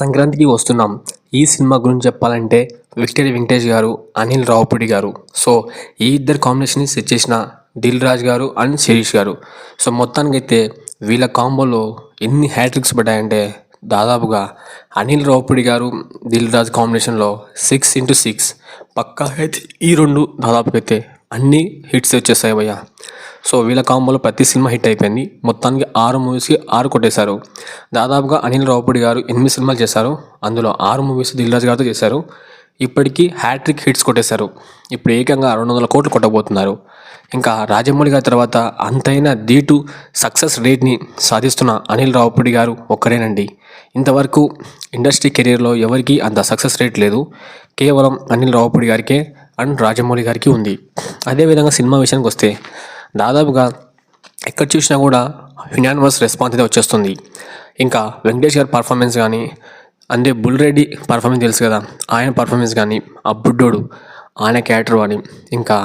సంక్రాంతికి వస్తున్నాం. ఈ సినిమా గురించి చెప్పాలంటే విక్టరీ వెంకటేష్ గారు అనిల్ రావుపూడి గారు. సో ఈ ఇద్దరు కాంబినేషన్ని సెట్ చేసిన దిల్ రాజ్ గారు అండ్ శిరీష్ గారు. సో మొత్తానికైతే వీళ్ళ కాంబోలో ఎన్ని హ్యాట్రిక్స్ పడ్డాయంటే దాదాపుగా అనిల్ రావుపూడి గారు దిల్ రాజ్ కాంబినేషన్లో సిక్స్ ఇంటూ సిక్స్ పక్కా అయితే ఈ రెండు దాదాపుగా అయితే అన్ని హిట్స్ వచ్చేసాయి భయ్య. సో వీళ్ళ కాంబోలో ప్రతి సినిమా హిట్ అయిపోయింది. మొత్తానికి ఆరు మూవీస్కి ఆరు కొట్టేశారు. దాదాపుగా అనిల్ రావుపూడి గారు ఎనిమిది సినిమాలు చేశారు. అందులో ఆరు మూవీస్ దిల్రాజు గారితో చేశారు. ఇప్పటికీ హ్యాట్రిక్ హిట్స్ కొట్టేశారు. ఇప్పుడు ఏకంగా రెండు వందల కోట్లు కొట్టబోతున్నారు. ఇంకా రాజమౌళి గారి తర్వాత అంతైన దీటు సక్సెస్ రేట్ని సాధిస్తున్న అనిల్ రావుపూడి గారు ఒక్కరేనండి. ఇంతవరకు ఇండస్ట్రీ కెరీర్లో ఎవరికీ అంత సక్సెస్ రేట్ లేదు. కేవలం అనిల్ రావుపూడి గారికే అండ్ రాజమౌళి గారికి ఉంది. అదేవిధంగా సినిమా విషయానికి వస్తే దాదాపుగా ఎక్కడ చూసినా కూడా యునానిమస్ రెస్పాన్స్ అయితే వచ్చేస్తుంది. ఇంకా వెంకటేష్ గారి పర్ఫార్మెన్స్ కానీ అంటే బుల్ రెడ్డి పర్ఫార్మెన్స్ తెలుసు కదా ఆయన పర్ఫార్మెన్స్ కానీ ఆ బుడ్డోడు ఆయన క్యారెక్టర్ కానీ ఇంకా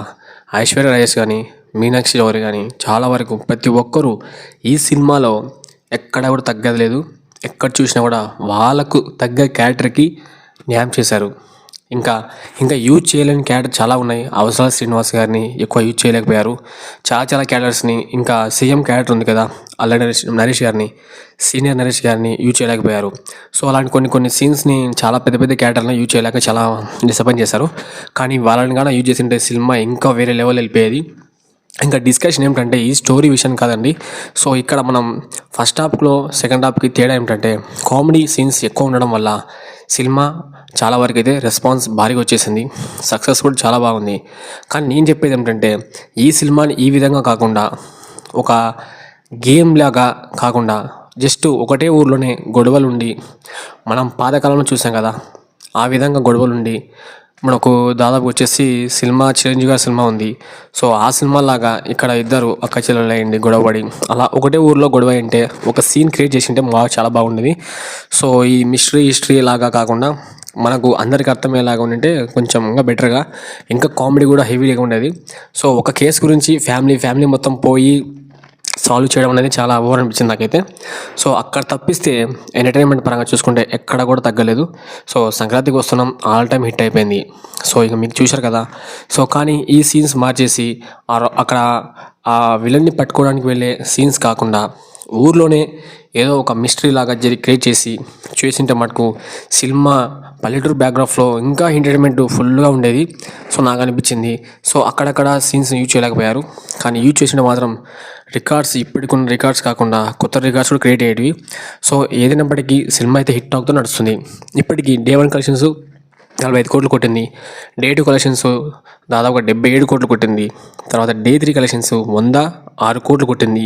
ఐశ్వర్య రాజేష్ కానీ మీనాక్షి చౌరి కానీ చాలా వరకు ప్రతి ఒక్కరూ ఈ సినిమాలో ఎక్కడ కూడా తగ్గదు లేదు. ఎక్కడ చూసినా కూడా వాళ్ళకు తగ్గ క్యారెక్టర్కి న్యాయం చేశారు. ఇంకా ఇంకా యూజ్ చేయలేని క్యాడర్ చాలా ఉన్నాయి. అవసరాల శ్రీనివాస్ గారిని ఎక్కువ యూజ్ చేయలేకపోయారు. చాలా చాలా క్యాడర్స్ని ఇంకా సీఎం క్యాడర్ ఉంది కదా అల్లడి నరేష్ నరేష్ గారిని సీనియర్ నరేష్ గారిని యూజ్ చేయలేకపోయారు. సో అలాంటి కొన్ని కొన్ని సీన్స్ని చాలా పెద్ద పెద్ద క్యారెక్టర్లను యూజ్ చేయలేక చాలా డిసప్పాయింట్ చేశారు. కానీ వాళ్ళని కానీ యూజ్ చేసింటే సినిమా ఇంకా వేరే లెవెల్ వెళ్ళిపోయేది. ఇంకా డిస్కషన్ ఏమిటంటే ఈ స్టోరీ విషయం కాదండి. సో ఇక్కడ మనం ఫస్ట్ హాఫ్లో సెకండ్ హాఫ్కి తేడా ఏమిటంటే కామెడీ సీన్స్ ఎక్కువ ఉండడం వల్ల సినిమా చాలా వరకు అయితే రెస్పాన్స్ భారీగా వచ్చేసింది. సక్సెస్ కూడా చాలా బాగుంది. కానీ నేను చెప్పేది ఏమిటంటే ఈ సినిమాని ఈ విధంగా కాకుండా ఒక గేమ్ లాగా కాకుండా జస్ట్ ఒకటే ఊర్లోనే గొడవలు ఉండి మనం పాతకాలంలో చూసాం కదా ఆ విధంగా గొడవలు ఉండి మనకు దాదాపు వచ్చేసి సినిమా చిరంజీవి గారి సినిమా ఉంది. సో ఆ సినిమా లాగా ఇక్కడ ఇద్దరు అక్క చెల్లెలు అయ్యండి గొడవపడి. అలా ఒకటే ఊర్లో గొడవ అంటే ఒక సీన్ క్రియేట్ చేసి ఉంటే బాగా చాలా బాగుండేది. సో ఈ మిస్టరీ హిస్టరీ లాగా కాకుండా మనకు అందరికి అర్థమయ్యేలాగా ఉంటే కొంచెం ఇంకా బెటర్గా ఇంకా కామెడీ కూడా హెవీగా ఉండేది. సో ఒక కేసు గురించి ఫ్యామిలీ ఫ్యామిలీ మొత్తం పోయి సాల్వ్ చేయడం అనేది చాలా ఓవర్ అనిపించింది నాకైతే. సో అక్కడ తప్పిస్తే ఎంటర్టైన్మెంట్ పరంగా చూసుకుంటే ఎక్కడ కూడా తగ్గలేదు. సో సంక్రాంతికి వస్తున్నాం ఆల్ టైమ్ హిట్ అయిపోయింది. సో ఇక మీకు చూశారు కదా. సో కానీ ఈ సీన్స్ మార్చేసి అక్కడ ఆ విలన్ని పట్టుకోవడానికి వెళ్ళే సీన్స్ కాకుండా ఊర్లోనే ఏదో ఒక మిస్టరీ లాగా జరి క్రియేట్ చేసి చేసింటే మటుకు సినిమా పల్లెటూరు బ్యాక్గ్రాఫ్లో ఇంకా ఎంటర్టైన్మెంట్ ఫుల్గా ఉండేది. సో నాకు అనిపించింది సో అక్కడక్కడ సీన్స్ యూజ్ చేయలేకపోయారు. కానీ యూజ్ చేసిన మాత్రం రికార్డ్స్ ఇప్పటికున్న రికార్డ్స్ కాకుండా కొత్త రికార్డ్స్ కూడా క్రియేట్ అయ్యేవి సో ఏదైనప్పటికీ సినిమా అయితే హిట్ అవుతూ నడుస్తుంది. ఇప్పటికీ డే వన్ కలెక్షన్స్ నలభై ఐదు కోట్లు కొట్టింది. డే టూ కలెక్షన్స్ దాదాపుగా డెబ్బై ఏడు కోట్లు కొట్టింది. తర్వాత డే త్రీ కలెక్షన్స్ వంద ఆరు కోట్లు కొట్టింది.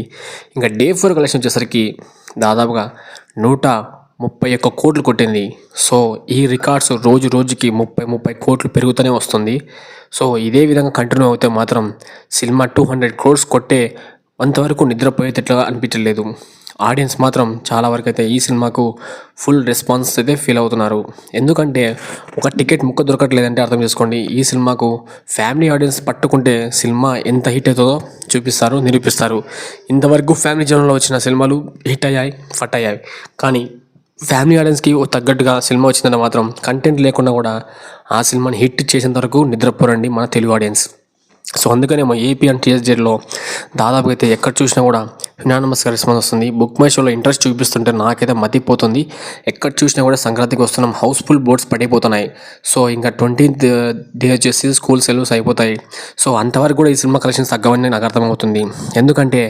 ఇంకా డే ఫోర్ కలెక్షన్ వచ్చేసరికి దాదాపుగా నూట ముప్పై ఒక్క కోట్లు కొట్టింది. సో ఈ రికార్డ్స్ రోజు రోజుకి ముప్పై ముప్పై కోట్లు పెరుగుతూనే వస్తుంది. సో ఇదే విధంగా కంటిన్యూ అవుతే మాత్రం సినిమా టూ హండ్రెడ్ క్రోర్స్ కొట్టే అంతవరకు నిద్రపోయేటట్లుగా అనిపించలేదు ఆడియన్స్ మాత్రం చాలా వరకు అయితే ఈ సినిమాకు ఫుల్ రెస్పాన్స్ అయితే ఫీల్ అవుతున్నారు. ఎందుకంటే ఒక టికెట్ ముక్క దొరకట్లేదంటే అర్థం చేసుకోండి. ఈ సినిమాకు ఫ్యామిలీ ఆడియన్స్ పట్టుకుంటే సినిమా ఎంత హిట్ అవుతుందో చూపిస్తారు నిరూపిస్తారు. ఇంతవరకు ఫ్యామిలీ జోన్లో వచ్చిన సినిమాలు హిట్ అయ్యాయి ఫట్ అయ్యాయి. కానీ ఫ్యామిలీ ఆడియన్స్కి తగ్గట్టుగా సినిమా వచ్చిందని మాత్రం కంటెంట్ లేకుండా కూడా ఆ సినిమాని హిట్ చేసేంత వరకు నిద్రపోరండి మన తెలుగు ఆడియన్స్. సో అందుకనే మా ఏపీ అండ్ టీఎస్జెడ్లో దాదాపు అయితే ఎక్కడ చూసినా కూడా యునానమస్ రెస్పాన్స్ వస్తుంది. బుక్ మై షోలో ఇంట్రెస్ట్ చూపిస్తుంటే నాకైతే మతిపోతుంది ఎక్కడ చూసినా కూడా సంక్రాంతికి వస్తున్నాం. హౌస్ఫుల్ బోర్డ్స్ పడిపోతున్నాయి. సో ఇంకా ట్వంటీన్త్ డే uh, వచ్చేసి స్కూల్ సెలవుస్ అయిపోతాయి. సో అంతవరకు కూడా ఈ సినిమా కలెక్షన్స్ తగ్గవని నాకు అర్థమవుతుంది. ఎందుకంటే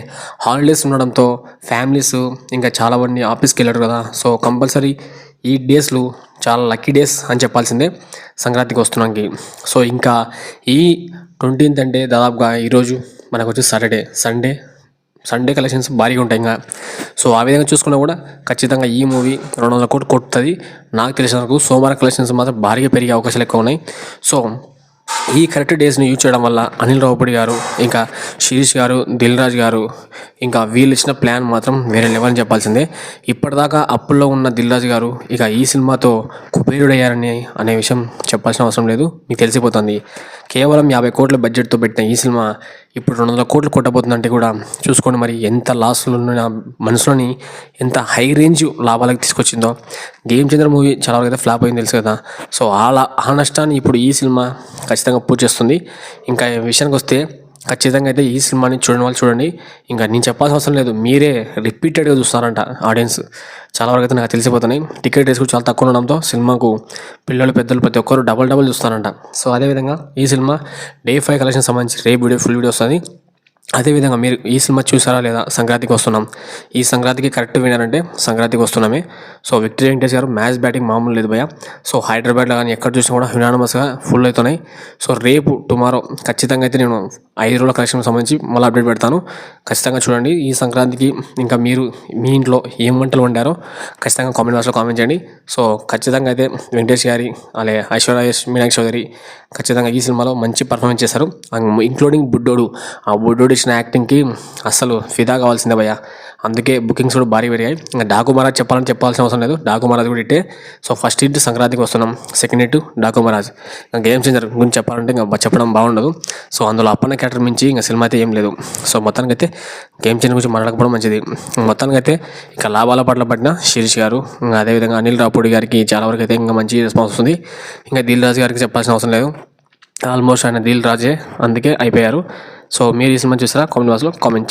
హాలిడేస్ ఉండడంతో ఫ్యామిలీస్ ఇంకా చాలామంది ఆఫీస్కి వెళ్ళారు కదా. సో కంపల్సరీ ఈ డేస్లు చాలా లక్కీ డేస్ అని చెప్పాల్సిందే సంక్రాంతికి వస్తున్నాకి. సో ఇంకా ఈ ట్వంటీన్త్ అంటే దాదాపుగా ఈరోజు మనకు వచ్చి సాటర్డే సండే సండే కలెక్షన్స్ భారీగా ఉంటాయి ఇంకా. సో ఆ విధంగా చూసుకున్నా కూడా ఖచ్చితంగా ఈ మూవీ రెండు వందల కోట్లు కొట్టుతుంది. నాకు తెలిసిన వరకు సోమవారం కలెక్షన్స్ మాత్రం భారీగా పెరిగే అవకాశాలు ఎక్కువ ఉన్నాయి. సో ఈ కరెక్ట్ డేస్ని యూజ్ చేయడం వల్ల అనిల్ రావుపూడి గారు ఇంకా శిరీష్ గారు దిల్ గారు ఇంకా వీళ్ళు ఇచ్చిన ప్లాన్ మాత్రం వేరే లెవెల్ అని చెప్పాల్సిందే. ఇప్పటిదాకా అప్పుల్లో ఉన్న దిల్ గారు ఇక ఈ సినిమాతో కుబేరుడయ్యారని అనే విషయం చెప్పాల్సిన అవసరం లేదు. మీకు తెలిసిపోతుంది. కేవలం యాభై కోట్ల బడ్జెట్తో పెట్టిన ఈ సినిమా ఇప్పుడు రెండు వందల కోట్లు కొట్టబోతుందంటే కూడా చూసుకోండి మరి ఎంత లాస్లు ఉన్న మనసులోని ఎంత హై రేంజ్ లాభాలకు తీసుకొచ్చిందో. గేమ్ చంద్ర మూవీ చాలా వరకు అయితే ఫ్లాప్ అయింది తెలుసు కదా. సో ఆ లా- ఆ నష్టాన్ని ఇప్పుడు ఈ సినిమా ఖచ్చితంగా పూర్తి చేస్తుంది. ఇంకా ఈ విషయానికి వస్తే ఖచ్చితంగా అయితే ఈ సినిమాని చూడని వాళ్ళు చూడండి. ఇంకా నేను చెప్పాల్సిన అవసరం లేదు. మీరే రిపీటెడ్గా చూస్తారంట ఆడియన్స్ చాలా వరకు అయితే నాకు తెలిసిపోతున్నాయి. టికెట్ రేస్ కూడా చాలా తక్కువ ఉండడంతో సినిమాకు పిల్లలు పెద్దలు ప్రతి ఒక్కరు డబల్ డబల్ చూస్తారంట. సో అదేవిధంగా ఈ సినిమా డే ఫైవ్ కలెక్షన్ సంబంధించి రేపు వీడియో ఫుల్ వీడియో వస్తుంది. అదేవిధంగా మీరు ఈ సినిమా చూసారా లేదా సంక్రాంతికి వస్తున్నాం? ఈ సంక్రాంతికి కరెక్ట్ వినారంటే సంక్రాంతికి వస్తున్నామే. సో విక్టరీ వెంకటేష్ గారు మ్యాచ్ బ్యాటింగ్ మామూలు లేదు భయ సో హైదరాబాద్లో కానీ ఎక్కడ చూసినా కూడా హ్యునానమస్గా ఫుల్ అవుతున్నాయి సో రేపు టుమారో ఖచ్చితంగా అయితే నేను ఐదు రోజుల కలెక్షన్కి సంబంధించి మళ్ళీ అప్డేట్ పెడతాను. ఖచ్చితంగా చూడండి. ఈ సంక్రాంతికి ఇంకా మీరు మీ ఇంట్లో ఏం వంటలు వండారో ఖచ్చితంగా కామెంట్ బాక్స్లో కామెంట్ చేయండి. సో ఖచ్చితంగా అయితే వెంకటేష్ గారి అలాగే ఐశ్వర్య మీనాక్షి చౌదరి ఖచ్చితంగా ఈ సినిమాలో మంచి పర్ఫార్మెన్స్ చేశారు. ఇంక్లూడింగ్ బుడ్డోడు. ఆ బుడ్డోడు చేసిన యాక్టింగ్కి అస్సలు ఫిదా కావాల్సిందే భయ్య. అందుకే బుకింగ్స్ కూడా భారీ పెరిగాయి. ఇంకా డాకు మహారాజ్ చెప్పాలని చెప్పాల్సిన అవసరం లేదు. డాకు మహారాజ్ కూడా ఇట్టే. సో ఫస్ట్ ఇట్ సంక్రాంతికి వస్తున్నాం. Second hit Daaku Maharaj. ఇంకా గేమ్ చేంజర్ గురించి చెప్పాలంటే ఇంకా చెప్పడం బాగుండదు. సో అందులో అప్పన్న క్యారెక్టర్ మించి ఇంకా సినిమా అయితే ఏం లేదు. సో మొత్తానికి అయితే గేమ్ చేంజర్ గురించి మాట్లాడకపోవడం మంచిది. మొత్తానికి అయితే ఇక లాభాల పట్ల పడిన శిరీష్ గారు ఇంకా అదేవిధంగా అనిల్ రాపూడి గారికి చాలా వరకు అయితే ఇంకా మంచి రెస్పాన్స్ వస్తుంది. ఇంకా దిల్ రాజు గారికి చెప్పాల్సిన అవసరం లేదు. ఆల్మోస్ట్ ఆయన దిల్ రాజే. అందుకే అయిపోయారు. సో మీరు ఈ సినిమా చూసారా? కామెంట్ బాక్స్లో కామెంట్